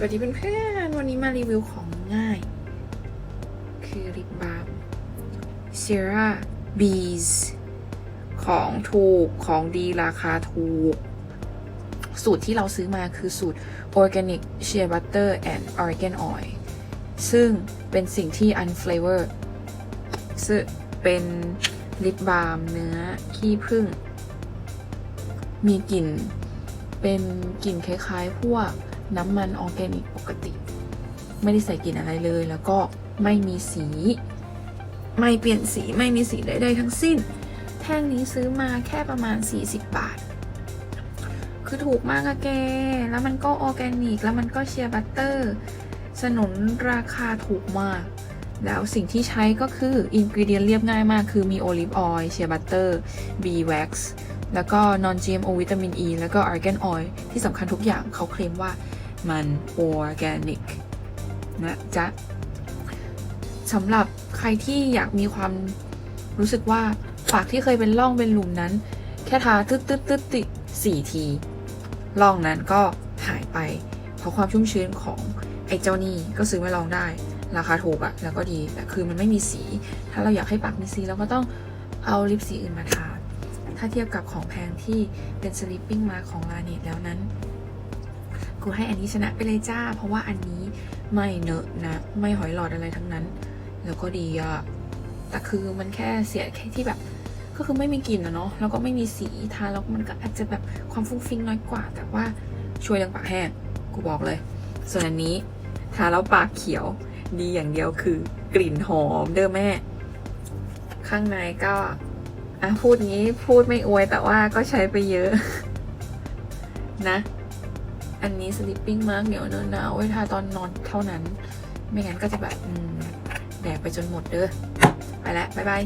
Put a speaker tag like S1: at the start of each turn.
S1: สวัสดีเพื่อนๆ วันนี้มารีวิวของง่าย คือลิปบาล์ม Sierra Bees ของถูกของดีราคาถูก สูตรที่เราซื้อมาคือสูตร Organic Shea Butter and Argan Oil ซึ่งเป็นสิ่งที่ unflavor ซึ่งเป็นลิปบาล์มเนื้อขี้ผึ้งมีกลิ่น เป็นกลิ่นคล้ายๆ พวก น้ำมันออร์แกนิกปกติ ไม่ได้ใส่กลิ่นอะไรเลย แล้วก็ไม่มีสี ไม่เปลี่ยนสีไม่มีสีใดๆทั้งสิ้น แท่งนี้ซื้อมาแค่ประมาณ 40 บาท คือถูกมากอะแก แล้วมันก็ออร์แกนิก แล้วมันก็เชียร์บัตเตอร์ สนุนราคาถูกมาก แล้วสิ่งที่ใช้ก็คืออินก e เดียนเรียบง่ายมาก คือมีโอลิฟออยล์เชียร์บัตเตอร์บีแว็กซ์แล้วก็ non GMO วิตามิน E แล้วก็ argan oil ที่สำคัญทุกอย่างเขาเคลมว่า มัน organic นะจ๊ะสำหรับใครที่อยากมีความรู้สึกว่าปากที่เคยเป็นร่องเป็นหลุมนั้น แค่ทาตึ๊ดตึ๊ดตึ๊ดติสี่ทีร่องนั้นก็หายไปเพราะความชุ่มชื้นของไอ้เจ้านี่ก็ซื้อมาลองได้ ราคาถูกอะแล้วก็ดีแต่คือมันไม่มีสี ถ้าเราอยากให้ปากมีสีเราก็ต้องเอาลิปสีอื่นมาทาถ้าเทียบกับของแพงที่เป็น sleeping mask ของลาเนตแล้วนั้นูให้อันนี้ชนะไปเลยจ้า เพราะว่าอันนี้ไม่เนอะนะ ไม่หอยหลอดอะไรทั้งนั้น แล้วก็ดีอะแต่คือมันแค่เสียแค่ที่แบบ ก็คือไม่มีกลิ่นอะเนาะแล้วก็ไม่มีสีทาแล้วมันก็อาจจะแบบความฟุ้งฟิ้งน้อยกว่า แต่ว่าช่วยยังปากแห้งกูบอกเลย ส่วนอันนี้ทาแล้วปากเขียวดีอย่างเดียวคือกลิ่นหอมเด้อแม่ ข้างในก็อะพูดงี้พูดไม่อวยแต่ว่าก็ใช้ไปเยอะ นะ อันนี้ sleeping mask เหนียวเนอะหนาวไว้ทาตอนนอนเท่านั้น ไม่งั้นก็จะแบบแดกไปจนหมดเด้อไปแล้วบ๊ายบาย